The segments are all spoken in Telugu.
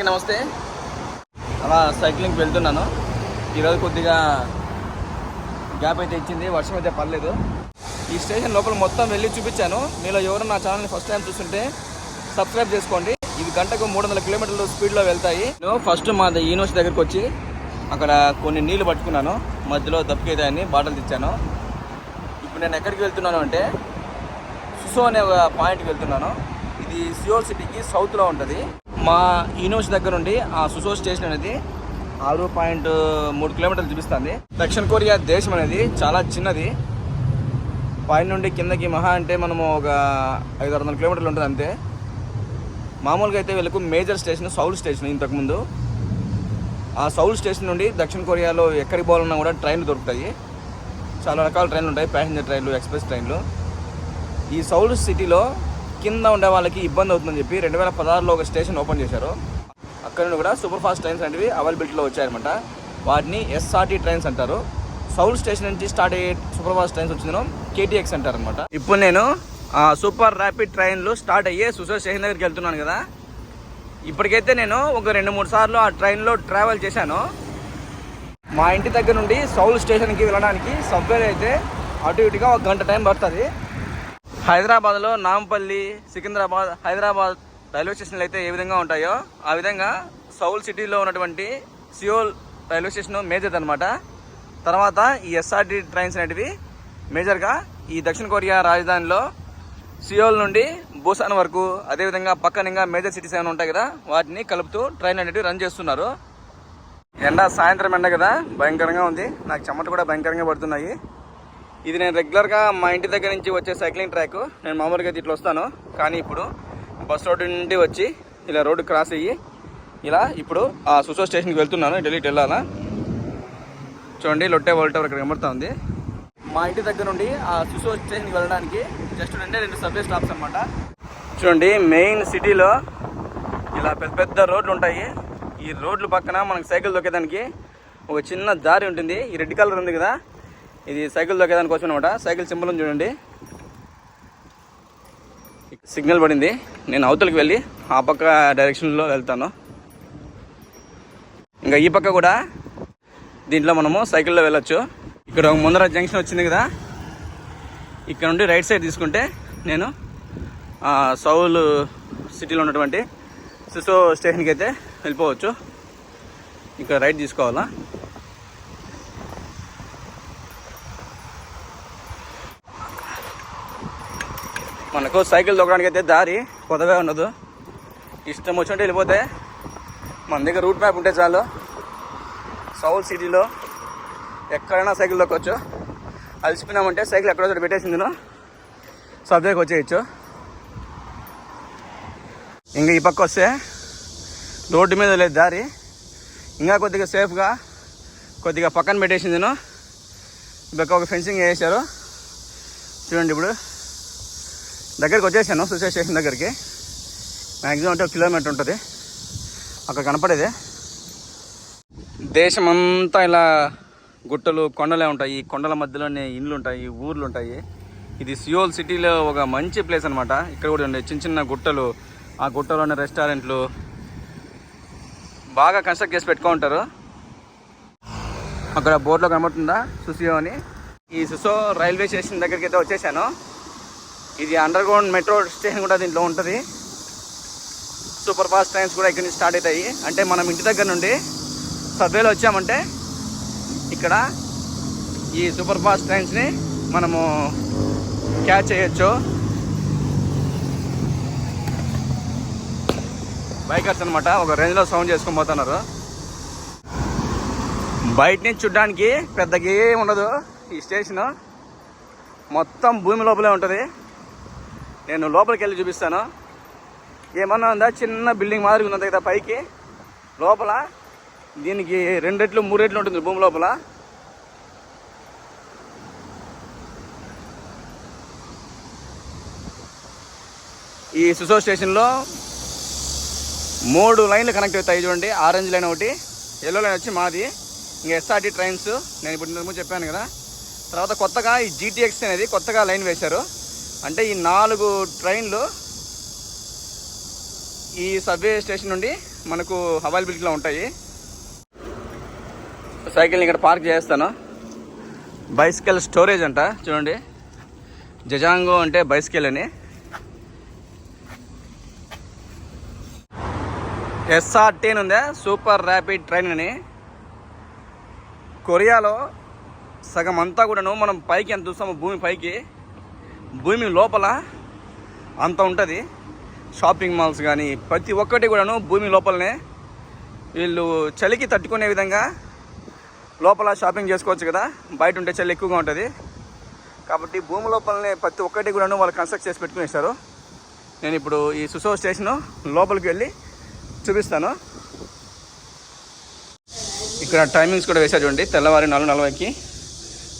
అందరికీ నమస్తే. అలా సైక్లింగ్కి వెళ్తున్నాను. ఈరోజు కొద్దిగా గ్యాప్ అయితే ఇచ్చింది వర్షం అయితే పర్లేదు ఈ స్టేషన్ లోపల మొత్తం వెళ్ళి చూపించాను. మీలో ఎవరు నా ఛానల్ని ఫస్ట్ టైం చూస్తుంటే సబ్స్క్రైబ్ చేసుకోండి. ఇది గంటకు మూడు వందల కిలోమీటర్లు స్పీడ్లో వెళ్తాయి. నేను ఫస్ట్ మా యూనివర్సిటీ దగ్గరికి వచ్చి అక్కడ కొన్ని నీళ్ళు పట్టుకున్నాను. మధ్యలో దప్పికేదాన్ని బాటలు తెచ్చాను. ఇప్పుడు నేను ఎక్కడికి వెళ్తున్నాను అంటే సుసో అనే ఒక పాయింట్కి వెళ్తున్నాను. ఇది సియోల్ సిటీకి సౌత్లో ఉంటుంది. మా యూనివర్సిటీ దగ్గర నుండి ఆ సుసో స్టేషన్ అనేది ఆరు పాయింట్ మూడు కిలోమీటర్లు చూపిస్తుంది. దక్షిణ కొరియా దేశం అనేది చాలా చిన్నది. పైన నుండి కిందకి మహా అంటే మనము ఒక ఐదు ఆరు వందల కిలోమీటర్లు ఉంటుంది అంతే. మామూలుగా అయితే వీళ్ళకు మేజర్ స్టేషన్ సౌల్ స్టేషన్ ఇంతకుముందు ఆ సౌల్ స్టేషన్ నుండి దక్షిణ కొరియాలో ఎక్కడికి పోవాలన్నా కూడా ట్రైన్లు దొరుకుతాయి. చాలా రకాల ట్రైన్లు ఉంటాయి. ప్యాసింజర్ ట్రైన్లు ఎక్స్ప్రెస్ ట్రైన్లు. ఈ సౌల్ సిటీలో కింద ఉండే వాళ్ళకి ఇబ్బంది అవుతుందని చెప్పి రెండు వేల పదహారులో ఒక స్టేషన్ ఓపెన్ చేశారు. అక్కడ నుండి కూడా సూపర్ ఫాస్ట్ ట్రైన్స్ అనేవి అవైలబిలిటీలో వచ్చాయన్నమాట. వాటిని ఎస్ఆర్టీ ట్రైన్స్ అంటారు. సౌల్ స్టేషన్ నుంచి స్టార్ట్ అయ్యే సూపర్ ఫాస్ట్ ట్రైన్స్ వచ్చిందో కేటీఎక్స్ అంటారు అనమాట ఇప్పుడు నేను సూపర్ ర్యాపిడ్ ట్రైన్లు స్టార్ట్ అయ్యే సుశో స్టేషన్ దగ్గరికి వెళ్తున్నాను కదా. ఇప్పటికైతే నేను ఒక రెండు మూడు సార్లు ఆ ట్రైన్లో ట్రావెల్ చేశాను. మా ఇంటి దగ్గర నుండి సౌల్ స్టేషన్కి వెళ్ళడానికి సబ్వేలో అయితే అటు ఇటుగా ఒక గంట టైం పడుతుంది. హైదరాబాద్లో నాంపల్లి సికింద్రాబాద్ హైదరాబాద్ రైల్వే స్టేషన్లు అయితే ఏ విధంగా ఉంటాయో ఆ విధంగా సౌల్ సిటీలో ఉన్నటువంటి సియోల్ రైల్వే స్టేషన్ మేజర్ అనమాట తర్వాత ఈ ఎస్ఆర్టీ ట్రైన్స్ అనేటివి మేజర్గా ఈ దక్షిణ కొరియా రాజధానిలో సియోల్ నుండి బూసాన్ వరకు అదేవిధంగా పక్కన ఇంకా మేజర్ సిటీస్ ఏమైనా ఉంటాయి కదా వాటిని కలుపుతూ ట్రైన్ అనేటివి రన్ చేస్తున్నారు. ఎండ సాయంత్రం ఎండ కదా భయంకరంగా ఉంది. నాకు చెమట కూడా భయంకరంగా పడుతున్నాయి. ఇది నేను రెగ్యులర్గా మా ఇంటి దగ్గర నుంచి వచ్చే సైక్లింగ్ ట్రాక్ నేను మామూలుగా అయితే ఇట్లా వస్తాను. కానీ ఇప్పుడు బస్ రోడ్డు నుండి వచ్చి ఇలా రోడ్డు క్రాస్ అయ్యి ఇలా ఇప్పుడు ఆ సుసో స్టేషన్కి వెళ్తున్నాను. ఢిల్లీకి వెళ్ళాలా? చూడండి లొట్టే వోల్ట్ టవర్ ఇక్కడ కనబడుతా ఉంది. మా ఇంటి దగ్గర నుండి ఆ సుసో స్టేషన్కి వెళ్ళడానికి జస్ట్ రెండే రెండు సబ్వే స్టాప్స్ అనమాట చూడండి మెయిన్ సిటీలో ఇలా పెద్ద పెద్ద రోడ్లు ఉంటాయి. ఈ రోడ్లు పక్కన మనకు సైకిల్ దొక్కేదానికి ఒక చిన్న దారి ఉంటుంది. ఈ రెడ్ కలర్ ఉంది కదా. ఇది సైకిల్ దొక్కేదానికి కోసం అనమాట సైకిల్ సింబల్ చూడండి. సిగ్నల్ పడింది. నేను అవతలకి వెళ్ళి ఆ పక్క డైరెక్షన్లో వెళ్తాను. ఇంకా ఈ పక్క కూడా దీంట్లో మనము సైకిల్లో వెళ్ళొచ్చు. ఇక్కడ ఒక ముందర జంక్షన్ వచ్చింది కదా. ఇక్కడ నుండి రైట్ సైడ్ తీసుకుంటే నేను సౌల్ సిటీలో ఉన్నటువంటి సిసో స్టేషన్కి అయితే వెళ్ళిపోవచ్చు. ఇక్కడ రైట్ తీసుకోవాలా? మనకు సైకిల్ దొక్కడానికి అయితే దారి కొత్తగా ఉండదు ఇష్టం వచ్చినట్టు వెళ్ళిపోతే మన దగ్గర రూట్ మ్యాప్ ఉంటే చాలు. సౌల్ సిటీలో ఎక్కడైనా సైకిల్ దొక్కవచ్చు అలసిపోయినామంటే సైకిల్ ఎక్కడో చోట పెట్టేసింది సబ్జెక్ట్ వచ్చేయచ్చు. ఇంకా ఈ పక్క వస్తే రోడ్డు మీద లేదు దారి. ఇంకా కొద్దిగా సేఫ్గా కొద్దిగా పక్కన పెట్టేసింది నేను పక్క ఒక ఫెన్సింగ్ వేసారు చూడండి ఇప్పుడు. దగ్గరికి వచ్చేసాను సుసే స్టేషన్ దగ్గరికి. మ్యాక్సిమం అంటే ఒక కిలోమీటర్ ఉంటుంది. అక్కడ కనపడేది. దేశం అంతా ఇలా గుట్టలు కొండలే ఉంటాయి. ఈ కొండల మధ్యలోనే ఇండ్లు ఉంటాయి ఊర్లు ఉంటాయి. ఇది సియోల్ సిటీలో ఒక మంచి ప్లేస్ అనమాట ఇక్కడ కూడా ఉండే చిన్న చిన్న గుట్టలు. ఆ గుట్టలోనే రెస్టారెంట్లు. బాగా కన్స్ట్రక్ట్ చేసి పెట్టుకో ఉంటారు. అక్కడ బోర్డులో కనబడుతుందా సుసియో అని ఈ సుసో రైల్వే స్టేషన్ దగ్గరికి అయితే వచ్చేసాను. ఇది అండర్ గ్రౌండ్ మెట్రో స్టేషన్ కూడా దీంట్లో ఉంటుంది. సూపర్ ఫాస్ట్ ట్రైన్స్ కూడా ఇక్కడ నుంచి స్టార్ట్ అవుతాయి. అంటే మనం ఇంటి దగ్గర నుండి సబ్వేలో వచ్చామంటే ఇక్కడ ఈ సూపర్ ఫాస్ట్ ట్రైన్స్ని మనము క్యాచ్ చేయొచ్చు. బైకర్స్ అనమాట ఒక రేంజ్లో సౌండ్ చేసుకొని పోతున్నారు. బయట నుంచి చూడడానికి పెద్దగా ఉండదు ఈ స్టేషన్ మొత్తం భూమి లోపలే ఉంటుంది. నేను లోపలికి వెళ్ళి చూపిస్తాను. ఏమన్నా ఉందా? చిన్న బిల్డింగ్ మాదిరి ఉంది కదా పైకి. లోపల దీనికి రెండు రెట్లు మూడు రెట్లు ఉంటుంది భూమి లోపల. ఈ సుసో స్టేషన్లో మూడు లైన్లు కనెక్ట్ అవుతాయి చూడండి. ఆరెంజ్ లైన్ ఒకటి ఎల్లో లైన్ వచ్చి మాది. ఇంకా ఎస్ఆర్టీ ట్రైన్స్ నేను ఇప్పుడు చెప్పాను కదా. తర్వాత కొత్తగా ఈ జీటీఎక్స్ అనేది కొత్తగా లైన్ వేశారు. అంటే ఈ నాలుగు ట్రైన్లు ఈ సబ్వే స్టేషన్ నుండి మనకు అవైలబిలిటీలో ఉంటాయి. సైకిల్ని ఇక్కడ పార్క్ చేస్తాను. బైసికల్ స్టోరేజ్ అంట చూడండి. జజాంగో అంటే బైసికల్ అని. ఎస్ఆర్టీ అని ఉందా? సూపర్ ర్యాపిడ్ ట్రైన్ అని. కొరియాలో సగం అంతా కూడాను మనం పైకి ఎంత చూస్తామో భూమి పైకి. భూమి లోపల అంత ఉంటుంది. షాపింగ్ మాల్స్ కానీ ప్రతి ఒక్కటి కూడాను భూమి లోపలనే. వీళ్ళు చలికి తట్టుకునే విధంగా లోపల షాపింగ్ చేసుకోవచ్చు కదా. బయట ఉంటే చలి ఎక్కువగా ఉంటుంది. కాబట్టి భూమి లోపలనే ప్రతి ఒక్కటి కూడాను వాళ్ళు కన్స్ట్రక్ట్ చేసి పెట్టుకునేస్తారు. నేను ఇప్పుడు ఈ సుసో స్టేషను లోపలికి వెళ్ళి చూపిస్తాను. ఇక్కడ టైమింగ్స్ కూడా వేసారు చూడండి. తెల్లవారి నాలుగు నలభైకి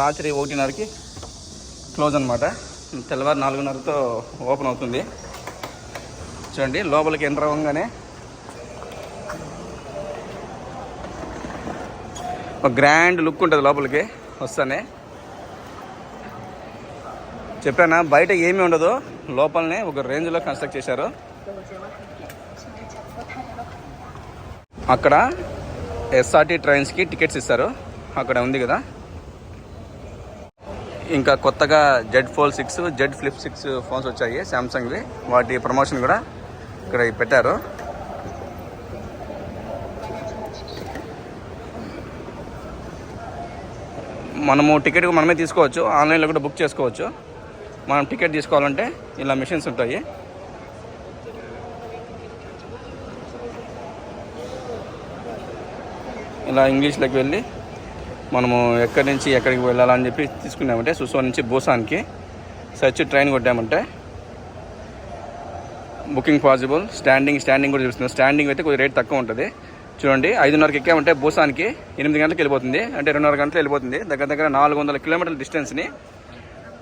రాత్రి ఒకటిన్నరకి క్లోజ్ అనమాట తెల్లవారు నాలుగున్నరతో ఓపెన్ అవుతుంది. చూడండి లోపలికి ఎంటర్ అవ్వగానే ఒక గ్రాండ్ లుక్ ఉంటుంది లోపలికి వస్తానే. చెప్పానా బయట ఏమీ ఉండదు లోపలనే ఒక రేంజ్లో కన్స్ట్రక్ట్ చేశారు. అక్కడ ఎస్ఆర్టీ ట్రైన్స్కి టికెట్స్ ఇస్తారు. అక్కడ ఉంది కదా. ఇంకా కొత్తగా Z fold six Z flip six phones వచ్చాయి శాంసంగ్వి. వాటి ప్రమోషన్ కూడా ఇక్కడ పెట్టారు. మనము టికెట్ మనమే తీసుకోవచ్చు. ఆన్లైన్లో కూడా బుక్ చేసుకోవచ్చు. మనం టికెట్ తీసుకోవాలంటే ఇలా మిషన్స్ ఉంటాయి. ఇలా ఇంగ్లీష్లోకి వెళ్ళి మనము ఎక్కడి నుంచి ఎక్కడికి వెళ్ళాలని చెప్పి తీసుకున్నామంటే సుసో నుంచి భూసాన్కి సచ్ ట్రైన్ కొట్టామంటే బుకింగ్ పాసిబుల్ స్టాండింగ్ స్టాండింగ్ కూడా చూపిస్తుంది స్టాండింగ్ అయితే కొద్దిగా రేట్ తక్కువ ఉంటుంది. చూడండి ఐదున్నరకి ఎక్కామంటే భూసాన్కి ఎనిమిది గంటలకు వెళ్ళిపోతుంది. అంటే రెండున్నర గంటలు వెళ్ళిపోతుంది. దగ్గర దగ్గర నాలుగు వందల కిలోమీటర్ల డిస్టెన్స్ని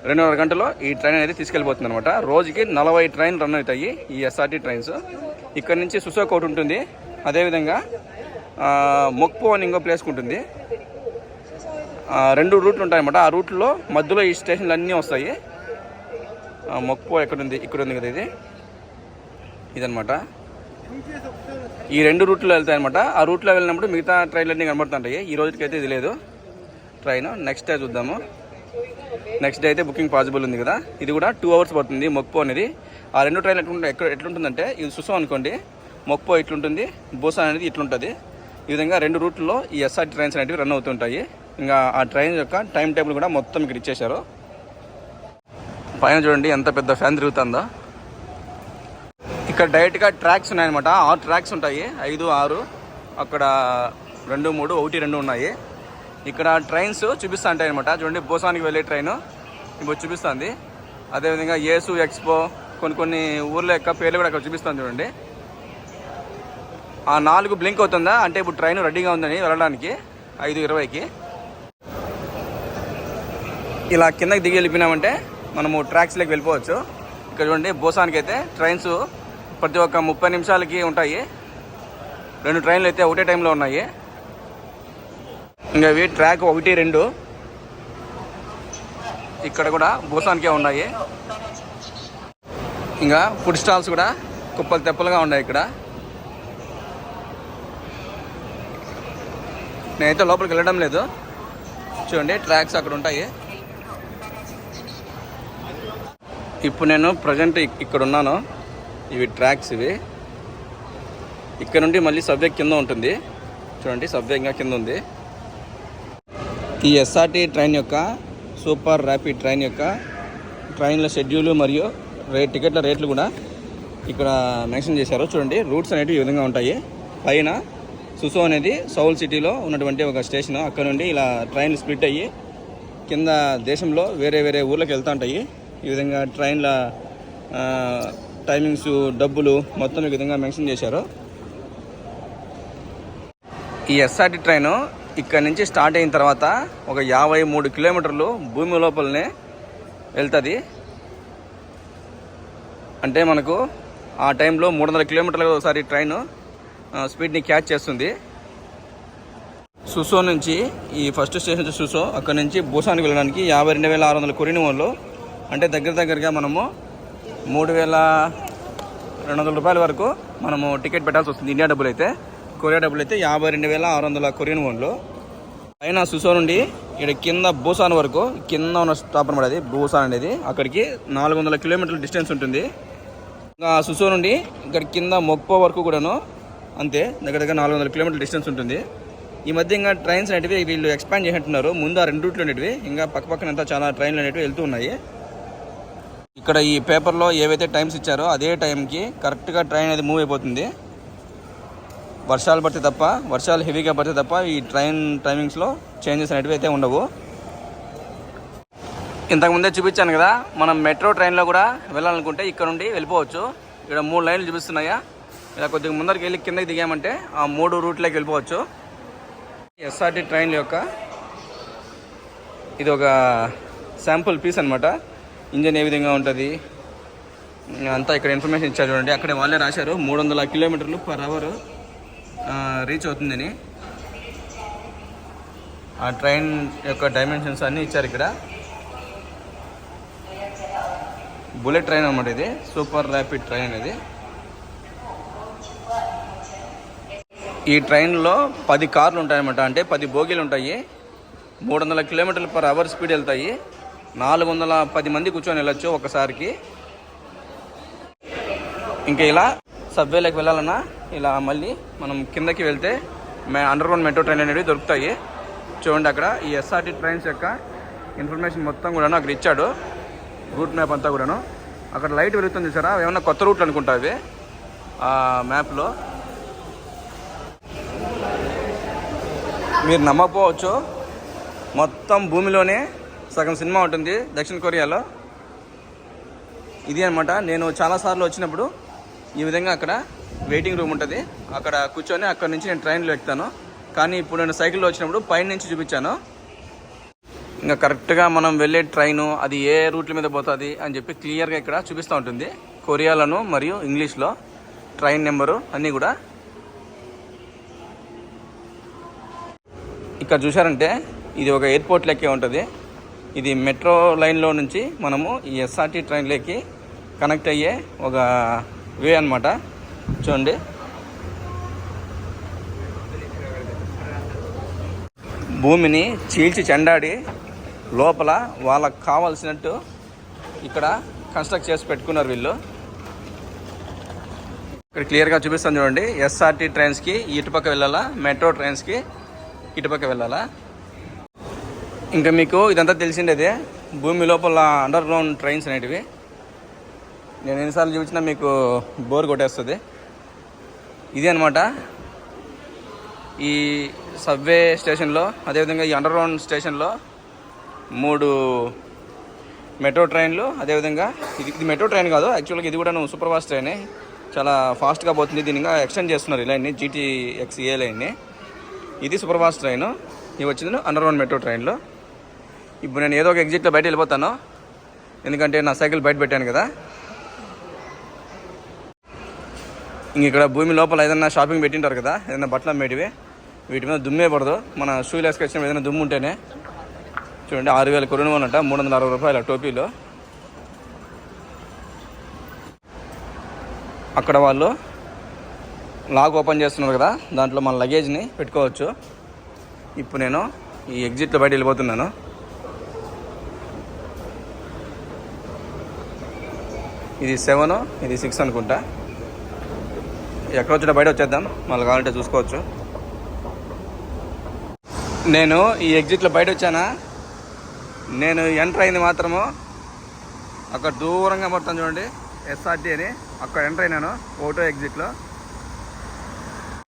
రెండున్నర గంటలో ఈ ట్రైన్ అనేది తీసుకెళ్ళిపోతుంది అనమాట రోజుకి నలభై ట్రైన్ రన్ అవుతాయి ఈ ఎస్ఆర్టీ ట్రైన్స్. ఇక్కడ నుంచి సుసోక్ ఒకటి ఉంటుంది. అదేవిధంగా మొక్పో అని ఇంకో ప్లేస్కి ఉంటుంది. రెండు రూట్లు ఉంటాయన్నమాట. ఆ రూట్లో మధ్యలో ఈ స్టేషన్లు అన్నీ వస్తాయి మక్కువ ఎక్కడుంది? ఇక్కడ ఉంది కదా ఇది. ఇదనమాట ఈ రెండు రూట్లో వెళ్తాయి అనమాట ఆ రూట్లో వెళ్ళినప్పుడు మిగతా ట్రైన్లు అన్నీ కనబడుతుంటాయి. ఈ రోజుకి అయితే ఇది లేదు. ట్రైన్. నెక్స్ట్ డే చూద్దాము. నెక్స్ట్ డే అయితే బుకింగ్ పాసిబుల్ ఉంది కదా. ఇది కూడా టూ అవర్స్ పడుతుంది మొక్పో అనేది. ఆ రెండు ట్రైన్లు ఎట్లుంటే ఎక్కడ ఎట్లుంటుందంటే ఇది సుసం అనుకోండి. మొక్పో ఇట్లుంటుంది బోసా అనేది ఇట్లుంటుంది. ఈ విధంగా రెండు రూట్లో ఈ ఎస్ఆర్టీ ట్రైన్స్ అనేవి రన్ అవుతుంటాయి. ఇంకా ఆ ట్రైన్ యొక్క టైం టేబుల్ కూడా మొత్తం ఇక్కడ ఇచ్చేశారు. పైన చూడండి ఎంత పెద్ద ఫ్యాన్ తిరుగుతుందో. ఇక్కడ డైరెక్ట్గా ట్రాక్స్ ఉన్నాయన్నమాట. ఆరు ట్రాక్స్ ఉంటాయి. ఐదు ఆరు అక్కడ రెండు మూడు ఒకటి రెండు ఉన్నాయి. ఇక్కడ ట్రైన్స్ చూపిస్తా ఉంటాయి అనమాట చూడండి భూసానికి వెళ్ళే ట్రైన్ ఇప్పుడు చూపిస్తుంది. అదేవిధంగా ఏసు ఎక్స్పో కొన్ని కొన్ని ఊర్ల యొక్క పేర్లు కూడా అక్కడ చూపిస్తాను చూడండి. ఆ నాలుగు బ్లింక్ అవుతుందా? అంటే ఇప్పుడు ట్రైన్ రెడీగా ఉందని వెళ్ళడానికి. ఐదు ఇరవైకి. ఇలా కిందకి దిగి వెళ్ళిపోయినామంటే మనము ట్రాక్స్లోకి వెళ్ళిపోవచ్చు. ఇక్కడ చూడండి భూసానికి అయితే ట్రైన్స్ ప్రతి ఒక్క ముప్పై నిమిషాలకి ఉంటాయి. రెండు ట్రైన్లు అయితే ఒకటే టైంలో ఉన్నాయి. ఇంకా ఇవి ట్రాక్ ఒకటి రెండు. ఇక్కడ కూడా భూసానికే ఉన్నాయి. ఇంకా ఫుడ్ స్టాల్స్ కూడా కుప్పలు తెప్పలుగా ఉన్నాయి ఇక్కడ. నేనైతే లోపలికి వెళ్ళడం లేదు. చూడండి ట్రాక్స్ అక్కడ ఉంటాయి. ఇప్పుడు నేను ప్రజెంట్ ఇక్కడ ఉన్నాను. ఇవి ట్రాక్స్ ఇవి. ఇక్కడ నుండి మళ్ళీ సబ్వే కింద ఉంటుంది. చూడండి సబ్వే ఇంకా కింద ఉంది. ఈ ఎస్ఆర్టీ ట్రైన్ యొక్క సూపర్ ర్యాపిడ్ ట్రైన్ యొక్క ట్రైన్ల షెడ్యూల్ మరియు రేట్ టికెట్ల రేట్లు కూడా ఇక్కడ మెన్షన్ చేశారు. చూడండి రూట్స్ అనేవి ఈ విధంగా ఉంటాయి. పైన సుసో అనేది సౌల్ సిటీలో ఉన్నటువంటి ఒక స్టేషన్ అక్కడ నుండి ఇలా ట్రైన్లు స్ప్లిట్ అయ్యి కింద దేశంలో వేరే వేరే ఊర్లకు వెళ్తూ ఉంటాయి. ఈ విధంగా ట్రైన్ల టైమింగ్స్ డబ్బులు మొత్తం ఈ విధంగా మెన్షన్ చేశారు. ఈ ఎస్ఆర్టీ ట్రైన్ ఇక్కడ నుంచి స్టార్ట్ అయిన తర్వాత ఒక యాభై మూడు కిలోమీటర్లు భూమి లోపలనే వెళ్తుంది. అంటే మనకు ఆ టైంలో మూడు వందల కిలోమీటర్లకు ఒకసారి ట్రైన్ స్పీడ్ని క్యాచ్ చేస్తుంది. సుసో నుంచి ఈ ఫస్ట్ స్టేషన్ సుసో అక్కడ నుంచి భూసానికి వెళ్ళడానికి యాభై రెండు వేల ఆరు వందల కొరినిమోన్లు అంటే దగ్గర దగ్గరగా మనము మూడు వేల రెండు వందల రూపాయల వరకు మనము టికెట్ పెట్టాల్సి వస్తుంది. ఇండియా డబ్బులు అయితే కొరియా డబ్బులు అయితే యాభై రెండు వేల ఆరు వందల కొరియన్ వన్లు. పైన సుసో నుండి ఇక్కడ కింద భూసాన్ వరకు కింద ఉన్న స్టాప్ అనమాట అది భూసాన్ అనేది. అక్కడికి నాలుగు వందల కిలోమీటర్ల డిస్టెన్స్ ఉంటుంది. ఇంకా సుసో నుండి ఇక్కడ కింద మొక్పో వరకు కూడాను అంతే దగ్గర దగ్గర నాలుగు వందల కిలోమీటర్ల డిస్టెన్స్ ఉంటుంది. ఈ మధ్య ఇంకా ట్రైన్స్ అనేటివి వీళ్ళు ఎక్స్పాండ్ చేసినట్టున్నారు. ముందు ఆ రెండు రూట్లు అనేటివి ఇంకా పక్క పక్కన అంతా చాలా ట్రైన్లు అనేటివి వెళ్తూ ఉన్నాయి. ఇక్కడ ఈ పేపర్లో ఏవైతే టైమ్స్ ఇచ్చారో అదే టైంకి కరెక్ట్గా ట్రైన్ అది మూవ్ అయిపోతుంది. వర్షాలు పడితే తప్ప వర్షాలు హెవీగా పడితే తప్ప ఈ ట్రైన్ టైమింగ్స్లో చేంజెస్ అనేటివి అయితే ఉండవు. ఇంతకుముందే చూపించాను కదా మనం మెట్రో ట్రైన్లో కూడా వెళ్ళాలనుకుంటే ఇక్కడ నుండి వెళ్ళిపోవచ్చు. ఇక్కడ మూడు లైన్లు చూపిస్తున్నాయా. ఇలా కొద్దిగా ముందరికి వెళ్ళి కిందకి దిగామంటే ఆ మూడు రూట్లోకి వెళ్ళిపోవచ్చు. ఎస్ఆర్టీ ట్రైన్ యొక్క ఇది ఒక శాంపుల్ పీస్ అనమాట ఇంజన్ ఏ విధంగా ఉంటుంది? అంతా ఇక్కడ ఇన్ఫర్మేషన్ ఇచ్చారు చూడండి. అక్కడ వాళ్ళే రాశారు. మూడు వందల కిలోమీటర్లు పర్ అవర్ రీచ్ అవుతుందని. ఆ ట్రైన్ యొక్క డైమెన్షన్స్ అన్నీ ఇచ్చారు ఇక్కడ. బుల్లెట్ ట్రైన్ అనమాట ఇది. సూపర్ ర్యాపిడ్ ట్రైన్ అనేది. ఈ ట్రైన్లో పది కార్లు ఉంటాయన్నమాట. అంటే పది బోగీలు ఉంటాయి. మూడు వందల కిలోమీటర్లు పర్ అవర్ స్పీడ్ వెళ్తాయి. నాలుగు వందల పది మంది కూర్చొని వెళ్ళొచ్చు ఒకసారికి. ఇంకా ఇలా సబ్వేలోకి వెళ్ళాలన్నా ఇలా మళ్ళీ మనం కిందకి వెళ్తే మే అండర్ గ్రౌండ్ మెట్రో ట్రైన్ అనేవి దొరుకుతాయి. చూడండి అక్కడ ఈ ఎస్ఆర్టీ ట్రైన్స్ యొక్క ఇన్ఫర్మేషన్ మొత్తం కూడాను అక్కడ ఇచ్చాడు. రూట్ మ్యాప్ అంతా కూడాను. అక్కడ లైట్ వెలుగుతుంది చూసారా? ఏమన్నా కొత్త రూట్లు అనుకుంటా అవి? ఆ మ్యాప్లో. మీరు నమ్మకపోవచ్చు. మొత్తం భూమిలోనే సగం సినిమా ఉంటుంది దక్షిణ కొరియాలో. ఇది అనమాట నేను చాలాసార్లు వచ్చినప్పుడు ఈ విధంగా అక్కడ వెయిటింగ్ రూమ్ ఉంటుంది. అక్కడ కూర్చొని అక్కడ నుంచి నేను ట్రైన్లో ఎక్కుతాను. కానీ ఇప్పుడు నేను సైకిల్లో వచ్చినప్పుడు పైన నుంచి చూపించాను. ఇంకా కరెక్ట్గా మనం వెళ్ళే ట్రైను అది ఏ రూట్ల మీద పోతుంది అని చెప్పి క్లియర్గా ఇక్కడ చూపిస్తూ ఉంటుంది. కొరియాలను మరియు ఇంగ్లీష్లో ట్రైన్ నెంబరు అన్నీ కూడా. ఇక్కడ చూసారంటే ఇది ఒక ఎయిర్పోర్ట్ లెక్కే ఉంటుంది. ఇది మెట్రో లైన్లో నుంచి మనము ఈ ఎస్ఆర్టీ ట్రైన్లోకి కనెక్ట్ అయ్యే ఒక వే అనమాట చూడండి. భూమిని చీల్చి చెండాడి లోపల వాళ్ళకు కావాల్సినట్టు ఇక్కడ కన్స్ట్రక్ట్ చేసి పెట్టుకున్నారు వీళ్ళు. ఇక్కడ క్లియర్గా చూపిస్తాను చూడండి. ఎస్ఆర్టీ ట్రైన్స్కి ఇటుపక్క వెళ్ళాలా? మెట్రో ట్రైన్స్కి ఇటుపక్క వెళ్ళాలా? ఇంకా మీకు ఇదంతా తెలిసిండేదే? భూమి లోపల అండర్ గ్రౌండ్ ట్రైన్స్ అనేటివి. నేను ఎన్నిసార్లు చూపించినా మీకు బోర్ కొట్టేస్తుంది. ఇది అనమాట ఈ సబ్వే స్టేషన్లో అదేవిధంగా ఈ అండర్ గ్రౌండ్ స్టేషన్లో మూడు మెట్రో ట్రైన్లు అదేవిధంగా ఇది ఇది మెట్రో ట్రైన్ కాదు యాక్చువల్గా ఇది కూడా సూపర్ ఫాస్ట్ ట్రైనే చాలా ఫాస్ట్గా పోతుంది. దీని ఇంకా ఎక్స్టెండ్ చేస్తున్నారు ఈ లైన్ని జీటీఎక్స్ఏ లైన్ని. ఇది సూపర్ ఫాస్ట్ ట్రైన్ ఇవి వచ్చింది అండర్ గ్రౌండ్ మెట్రో ట్రైన్లో. ఇప్పుడు నేను ఏదో ఒక ఎగ్జిట్లో బయట వెళ్ళిపోతాను. ఎందుకంటే నా సైకిల్ బయట పెట్టాను కదా. ఇంక ఇక్కడ భూమి లోపల ఏదైనా షాపింగ్ పెట్టింటారు కదా ఏదైనా బట్టలు అమ్మేటివి వీటి మీద దుమ్మే పడదు. మన షూలు వేసుకొచ్చిన ఏదైనా దుమ్ము ఉంటేనే. చూడండి ఆరు వేల కొరును అంట మూడు వందల అరవై రూపాయల టోపీలో. అక్కడ వాళ్ళు లాక్ ఓపెన్ చేస్తున్నారు కదా దాంట్లో మన లగేజ్ని పెట్టుకోవచ్చు. ఇప్పుడు నేను ఈ ఎగ్జిట్లో బయట వెళ్ళిపోతున్నాను. ఇది సెవెన్ ఇది సిక్స్ అనుకుంటా. ఎక్కడ వచ్చినా బయట వచ్చేద్దాం. మళ్ళీ కావాలంటే చూసుకోవచ్చు. నేను ఈ ఎగ్జిట్లో బయట వచ్చానా? నేను ఎంటర్ అయింది మాత్రము. అక్కడ దూరంగా పడతాను చూడండి. ఎస్ఆర్టీ అని. అక్కడ ఎంటర్ అయినాను. ఓటో ఎగ్జిట్లో